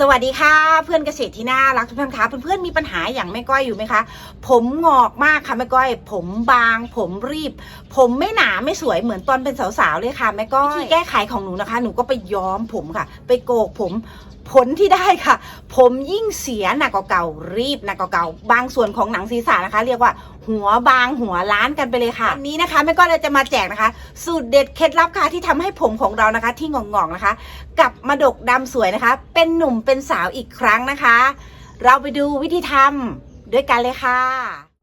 สวัสดีค่ะ เพื่อนเกษตรที่น่ารักทุกท่านคะเพื่อนๆมีปัญหาอย่างแม่ก้อยอยู่ไหมคะ ผมงอกมากค่ะแม่ก้อย ผมบาง ผมรีบ ผมไม่หนาไม่สวยเหมือนตอนเป็นสาวๆเลยค่ะแม่ก้อยวิธีแก้ไขของหนูนะคะ หนูก็ไปย้อมผมค่ะ ไปโกกผม ผลที่ได้ค่ะ ผมยิ่งเสียหนักกว่าเก่า รีบหนักกว่าเก่า บางส่วนของหนังศีรษะนะคะ เรียกว่าหัวบางหัวล้านกันไปเลยค่ะวันนี้นะคะแม่ก้อยเลยจะมาแจกนะคะ สูตรเด็ดเคล็ดลับค่ะที่ทำให้ผมของเรานะคะ ที่งอกๆนะคะกลับมาดกดำสวยนะคะ เป็นหนุ่มเป็นสาวอีกครั้งนะคะ เราไปดูวิธีทำด้วยกันเลยค่ะ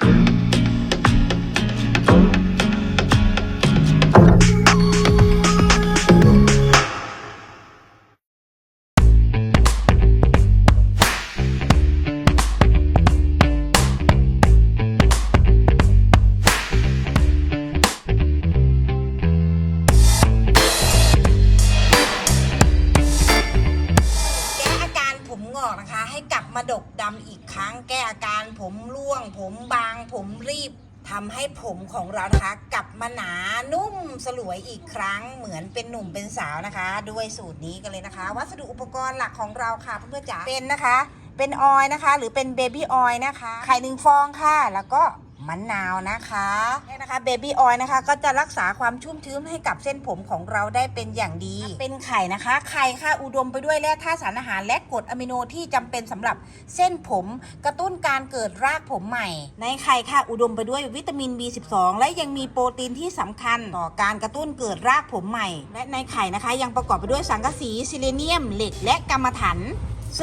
ผมรีบทำให้ผมของเรานะคะ กลับมาหนานุ่มสลวยอีกครั้งเหมือนเป็นหนุ่มเป็นสาวนะคะ ด้วยสูตรนี้กันเลยนะคะ วัสดุอุปกรณ์หลักของเราค่ะเพื่อนๆจ๋าเป็นนะคะ เป็นออยนะคะ หรือเป็นเบบี้ออยนะคะไข่หนึ่งฟองค่ะ แล้วก็ มะนาวนะคะเนี่ยนะคะเบบี้ออยล์นะคะ ก็จะรักษาความชุ่มชื้นให้กับเส้นผมของเราได้เป็นอย่างดี เป็นไข่นะคะ ไข่ค่ะอุดมไปด้วยแร่ธาตุสารอาหารและกรดอะมิโนที่จำเป็นสำหรับเส้นผมกระตุ้นการเกิดรากผมใหม่ ในไข่ค่ะอุดมไปด้วยวิตามิน B12 และยังมีโปรตีนที่สำคัญต่อการกระตุ้นเกิดรากผมใหม่ และในไข่นะคะ ยังประกอบไปด้วยสังกะสีซิเลเนียมเหล็กและกรรมะถัน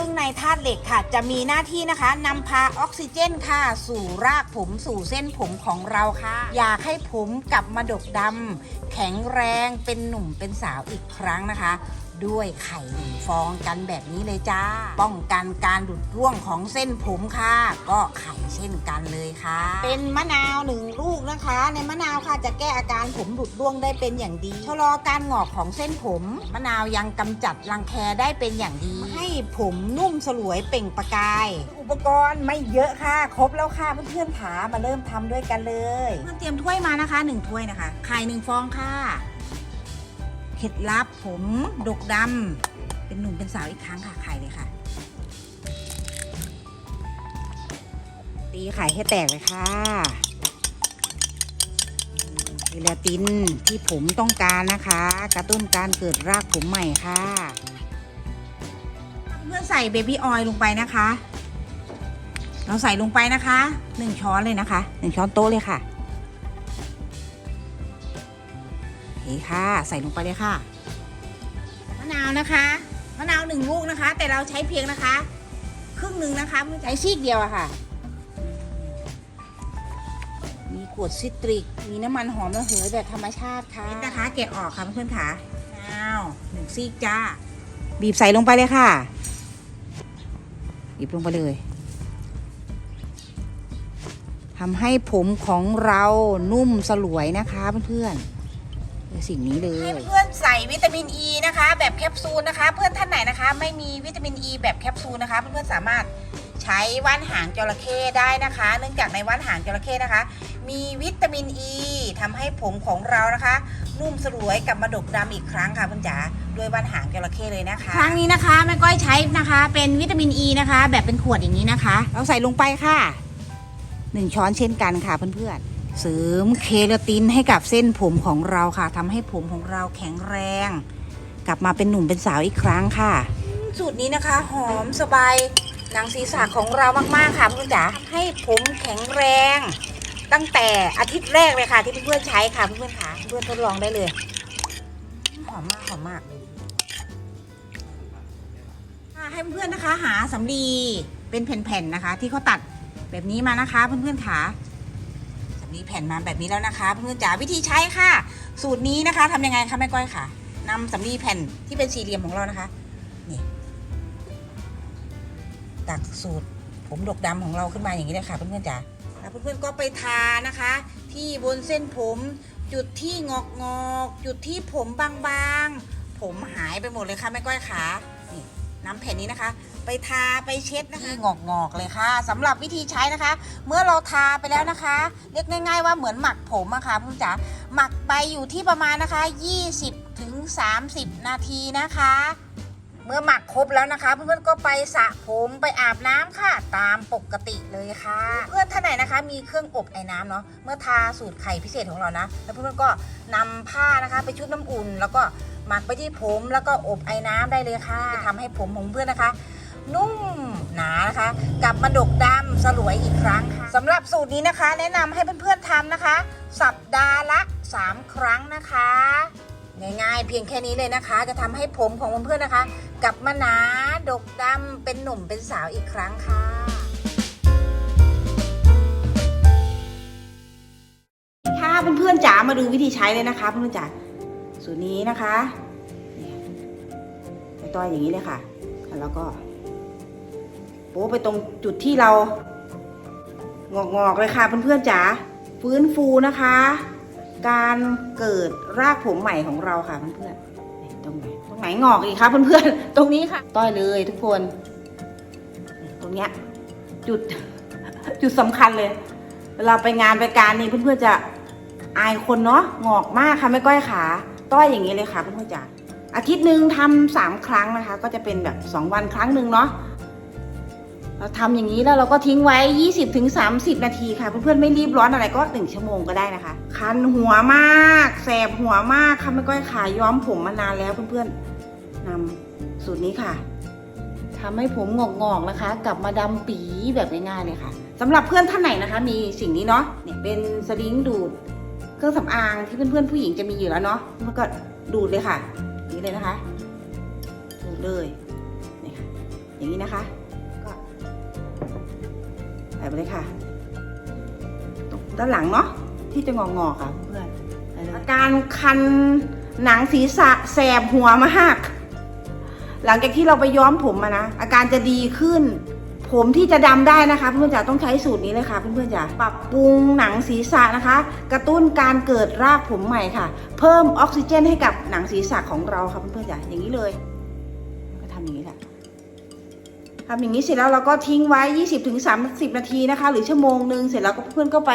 ซึ่งในธาตุเหล็กค่ะ จะมีหน้าที่นะคะนำพาออกซิเจนค่ะ สู่รากผมสู่เส้นผมของเราค่ะ อยากให้ผมกลับมาดกดำแข็งแรงเป็นหนุ่มเป็นสาวอีกครั้งนะคะ ด้วยไข่หนึ่งฟองกันแบบนี้เลยจ้า ป้องกันการหลุดร่วงของเส้นผมค่ะ ก็ไข่เช่นกันเลยค่ะ เป็นมะนาวหนึ่งลูกนะคะ ในมะนาวค่ะจะแก้อาการผมหลุดร่วงได้เป็นอย่างดีชะลอการงอกของเส้นผม มะนาวยังกำจัดรังแคได้เป็นอย่างดี ให้ผมนุ่มสลวยเปล่งประกาย อุปกรณ์ไม่เยอะค่ะ ครบแล้วค่ะเพื่อนๆขามาเริ่มทำด้วยกันเลยเพื่อนเตรียมถ้วยมานะคะหนึ่งถ้วยนะคะไข่หนึ่งฟองค่ะ เคล็ดลับผมดกดำเป็นหนุ่มเป็นสาวอีกครั้งค่ะไข่เลยค่ะ ตีไข่ให้แตกเลยค่ะเวลาตินที่ผมต้องการนะคะ กระตุ้นการเกิดรากผมใหม่ค่ะเพื่อใส่เบบี้ออยล์ลงไปนะคะ เราใส่ลงไปนะคะหนึ่งช้อนเลยนะคะหนึ่งช้อนโต๊ะเลยค่ะ โอเคค่ะ ใส่ลงไปเลยค่ะ มะนาวนะคะ มะนาวหนึ่งลูกนะคะ แต่เราใช้เพียงนะคะ ครึ่งหนึ่งนะคะไม่ใช้ซีกเดียวอะค่ะ มีกรดซิตริก มีน้ำมันหอมระเหยแบบธรรมชาติค่ะนี่นะคะแกะออกค่ะเพื่อนๆค่ะมะนาวหนึ่งซีกจ้า บีบใส่ลงไปเลยค่ะ บีบลงไปเลยทำให้ผมของเรานุ่มสลวยนะคะเพื่อนๆคือ สิ่งนี้เลยให้เพื่อนใส่วิตามินอ e ีนะคะ แบบแคปซูลนะคะ เพื่อนท่านไหนนะคะ ไม่มีวิตามินอ e ีแบบแคปซูลนะคะเพื่อนๆสามารถใช้ว่านหางจระเข้ได้นะคะ เนื่องจากในว่านหางจระเข้นะคะ มีวิตามินอ e ีทำให้ผมของเรานะคะ นุ่มสลวยกลับมาดกดำอีกครั้งค่ะเพื่อนจ๋าด้วยว่านหางจระเข้เลยนะคะ ครั้งนี้นะคะแม่ก้อยใช้นะคะ เป็นวิตามินอ e ีนะคะ แบบเป็นขวดอย่างนี้นะคะ เราใส่ลงไปค่ะหนึ่งช้อนเช่นกันค่ะเพื่อนๆ เสริมเคราตินให้กับเส้นผมของเราค่ะทำให้ผมของเราแข็งแรง กลับมาเป็นหนุ่มเป็นสาวอีกครั้งค่ะ สูตรนี้นะคะ หอมสบายหนังศีรษะของเรามากๆค่ะเพื่อนจ๋าให้ผมแข็งแรง ตั้งแต่อาทิตย์แรกเลยค่ะ ที่เพื่อนๆใช้ค่ะเพื่อนๆค่ะเพื่อนทดลองได้เลยหอมมากหอมมากให้เพื่อนๆนะคะ หาสำลีเป็นแผ่นๆนะคะ ที่เขาตัดแบบนี้มานะคะเพื่อนๆค่ะ มีแผ่นมาแบบนี้แล้วนะคะเพื่อนๆจ๋าวิธีใช้ค่ะ สูตรนี้นะคะทำยังไงคะแม่ก้อยค่ะนำสำลีแผ่นที่เป็นสี่เหลี่ยมของเรานะคะนี่ตักสูตรผมดกดำของเราขึ้นมาอย่างนี้เลยค่ะเพื่อนๆจ๋าแล้วเพื่อนๆก็ไปทานะคะ ที่บนเส้นผม จุดที่งอกงอกจุดที่ผมบางๆ ผมหายไปหมดเลยค่ะแม่ก้อยขานี่น้ำแผ่นนี้นะคะ ไปทาไปเช็ดนะคะงอกงอกๆเลยค่ะสำหรับวิธีใช้นะคะ เมื่อเราทาไปแล้วนะคะ เรียกง่าย ๆ ว่าเหมือนหมักผมอะค่ะคุณจ๋าหมักไปอยู่ที่ประมาณนะคะ 20ถึง30 นาทีนะคะ เมื่อหมักครบแล้วนะคะ เพื่อนๆก็ไปสระผมไปอาบน้ำค่ะ ตามปกติเลยค่ะ เพื่อนท่านไหนนะคะ มีเครื่องอบไอ้น้ำเนาะเมื่อทาสูตรไข่พิเศษของเรานะ แล้วเพื่อนๆก็นำผ้านะคะ ไปชุบน้ำอุ่นแล้วก็หมักไปที่ผมแล้วก็อบไอ้น้ำได้เลยค่ะจะทำให้ผมของเพื่อนนะคะ นุ่มหนานะคะ กับมาดกดำสลวยอีกครั้งค่ะสำหรับสูตรนี้นะคะ แนะนำให้เพื่อนๆทำนะคะ สัปดาห์ละ 3 ครั้งนะคะง่ายๆเพียงแค่นี้เลยนะคะ จะทำให้ผมของเพื่อนๆนะคะ กลับมาหนาดกดำเป็นหนุ่มเป็นสาวอีกครั้งค่ะ ค่ะเพื่อนๆจ๋ามาดูวิธีใช้เลยนะคะเพื่อนๆจ๋าสูตรนี้นะคะต่อยอย่างนี้เลยค่ะ แล้วก็ โป๊ะไปตรงจุดที่เรา งอกๆเลยค่ะเพื่อนๆจ๋าฟื้นฟูนะคะ การเกิดรากผมใหม่ของเราค่ะเพื่อนๆตรงไหนตรงไหนงอกอีกคะเพื่อนๆตรงนี้ค่ะ ต้อยเลยทุกคน ตรงเนี้ยจุดจุดสำคัญเลย เวลาไปงานไปการนี่เพื่อนๆจะอายคนเนาะงอกมากค่ะไม่ก้อยขาต้อยอย่างนี้เลยค่ะเพื่อนๆจ๋าอาทิตย์หนึ่งทำสามครั้งนะคะ ก็จะเป็นแบบสองวันครั้งหนึ่งเนาะ เราทำอย่างนี้แล้วเราก็ทิ้งไว้ 20-30ถึง30 นาทีค่ะเพื่อนๆไม่รีบร้อนอะไรก็ 1 ชั่วโมงก็ได้นะคะ คันหัวมากแสบหัวมากค่ะไม่ก้อยขาย้อมผมมานานแล้วเพื่อนๆนำสูตรนี้ค่ะทำให้ผมงอกๆนะคะ กลับมาดำปีแบบง่ายๆเลยค่ะสำหรับเพื่อนท่านไหนนะคะ มีสิ่งนี้เนาะเนี่ยเป็นสลิงดูดเครื่องสำอางที่เพื่อนๆผู้หญิงจะมีอยู่แล้วเนาะมันก็ดูดเลยค่ะอย่างนี้เลยนะคะดูดเลยนี่ค่ะอย่างนี้นะคะ ใส่ไปเลยค่ะตรงด้านหลังเนาะที่จะงอๆค่ะเพื่อนใส่เลยอาการคันหนังศีรษะแสบหัวมาก หลังจากที่เราไปย้อมผมมานะอาการจะดีขึ้น ผมที่จะดำได้นะคะ เพื่อนๆจ๋าต้องใช้สูตรนี้เลยค่ะ เพื่อนๆจ๋าปรับปรุงหนังศีรษะนะคะ กระตุ้นการเกิดรากผมใหม่ค่ะ เพิ่มออกซิเจนให้กับหนังศีรษะของเราค่ะเพื่อนๆจ๋าอย่างนี้เลย ก็ทำอย่างนี้แหละ ทำอย่างนี้เสร็จแล้วเราก็ทิ้งไว้ 20-30 นาทีนะคะ หรือชั่วโมงหนึ่งเสร็จแล้วก็เพื่อนก็ไป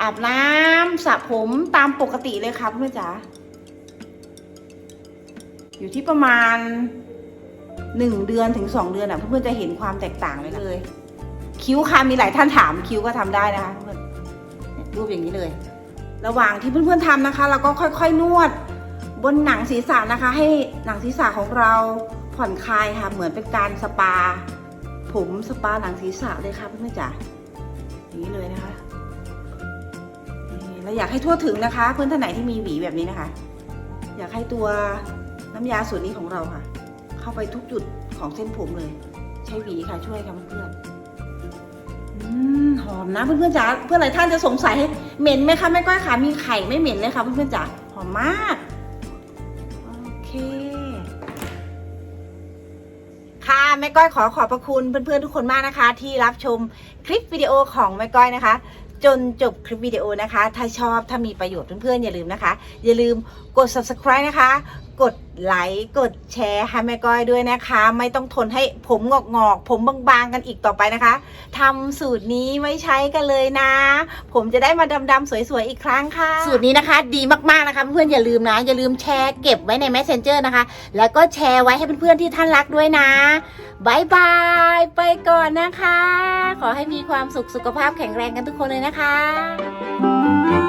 อาบน้ำสระผมตามปกติเลยค่ะเพื่อนจ๋าอยู่ที่ประมาณหนึ่งเดือนถึงสองเดือนอะเพื่อนๆจะเห็นความแตกต่างเลยเลย คิ้วค่ะมีหลายท่านถามคิ้วก็ทำได้นะคะเพื่อนรูปอย่างนี้เลย ระหว่างที่เพื่อนๆทำนะคะ เราก็ค่อยๆนวดบนหนังศีรษะนะคะ ให้หนังศีรษะของเรา ผ่อนคลายค่ะ เหมือนเป็นการสปา ผมสปาหนังศีรษะเลยค่ะเพื่อนๆจ๋าอย่างนี้เลยนะคะเราอยากให้ทั่วถึงนะคะ เพื่อนท่านไหนที่มีหวีแบบนี้นะคะ อยากให้ตัวน้ำยาสูตรนี้ของเราค่ะ เข้าไปทุกจุดของเส้นผมเลย ใช้หวีค่ะช่วยค่ะเพื่อนหอมนะเพื่อนๆจ๋าเพื่อนหลายท่านจะสงสัยเหม็นไหมคะแม่ก้อยขามีไข่ไม่เหม็นเลยค่ะเพื่อนๆจ๋าหอมมาก แม่ก้อยขอขอบพระคุณเพื่อนๆทุกคนมากนะคะ ที่รับชมคลิปวิดีโอของแม่ก้อยนะคะ จนจบคลิปวิดีโอนะคะ ถ้าชอบถ้ามีประโยชน์เพื่อนๆอย่าลืมนะคะ อย่าลืมกด subscribe นะคะ กดไลค์กดแชร์ให้แม่ก้อยด้วยนะคะ ไม่ต้องทนให้ผมงอกงอกผมบางๆกันอีกต่อไปนะคะทำสูตรนี้ไว้ใช้กันเลยนะ ผมจะได้มาดำๆสวยๆอีกครั้งค่ะ สูตรนี้นะคะ ดีมากๆนะคะ เพื่อนๆอย่าลืมนะ อย่าลืมแชร์เก็บไว้ใน Messenger นะคะ แล้วก็แชร์ไว้ให้เพื่อนๆที่ท่านรักด้วยนะ บายบายไปก่อนนะคะ ขอให้มีความสุขสุขภาพแข็งแรงกันทุกคนเลยนะคะ